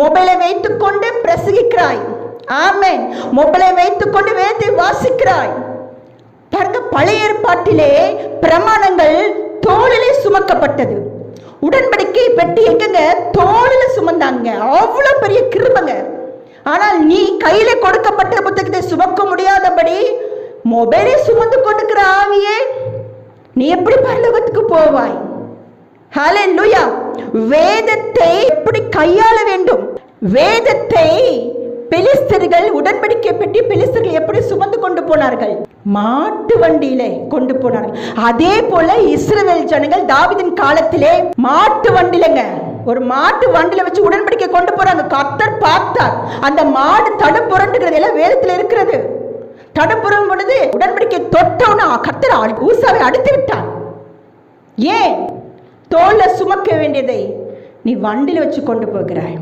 மொபைலை வைத்துக்கொண்டு பிரசங்கிக்கிறாய். ஆமென். மொபைலை வைத்துக்கொண்டு வேதத்தை வாசிக்கிறாய். பாருங்க பழைய ஏற்பாட்டிலே பிரமாணங்கள் தோளிலே சுமக்கப்பட்டது. உடன்படிக்கை பெட்டி எங்கங்க? தோளில சுமந்தாங்க. அவ்வளவு பெரிய கிருபங்க. ஆனால் நீ கையில கொடுக்கப்பட்ட புத்தகத்தை சுமக்க முடியாதபடி மொபைலை சுமந்து கொண்டிருக்கிற ஆவியே நீ எப்படி பரலோகத்துக்கு போவாய்? ஹalleluya வேதத்தை எப்படி கையாள வேண்டும்? வேதத்தை பெலிஸ்தர்கள் உடன்படிக்கை பெட்டி பெலிஸ்தர்கள் எப்படி சுமந்து கொண்டு போனார்கள்? மாட்டு வண்டியிலே கொண்டு போனார்கள். அதே போல இஸ்ரேல் ஜனங்கள் தாவிதின் காலத்திலே மாட்டு வண்டிலங்க ஒரு மாட்டு வண்டியில வச்சு உடன்படிக்கை கொண்டு போறாங்க. கத்தர் பார்த்தார். அந்த மாடு தடுப்புரண்டுகிறது எல்லாம் வேதத்துல இருக்கிறது. தடுப்புறம் பொழுது உடன்படிக்கை தொட்டவனா கத்தர் அடி- ஊசாவை அடித்து விட்டார் ஏன்? தோளில் சுமக்க வேண்டியதை நீ வண்டியில் வச்சு கொண்டு போகிறாய்.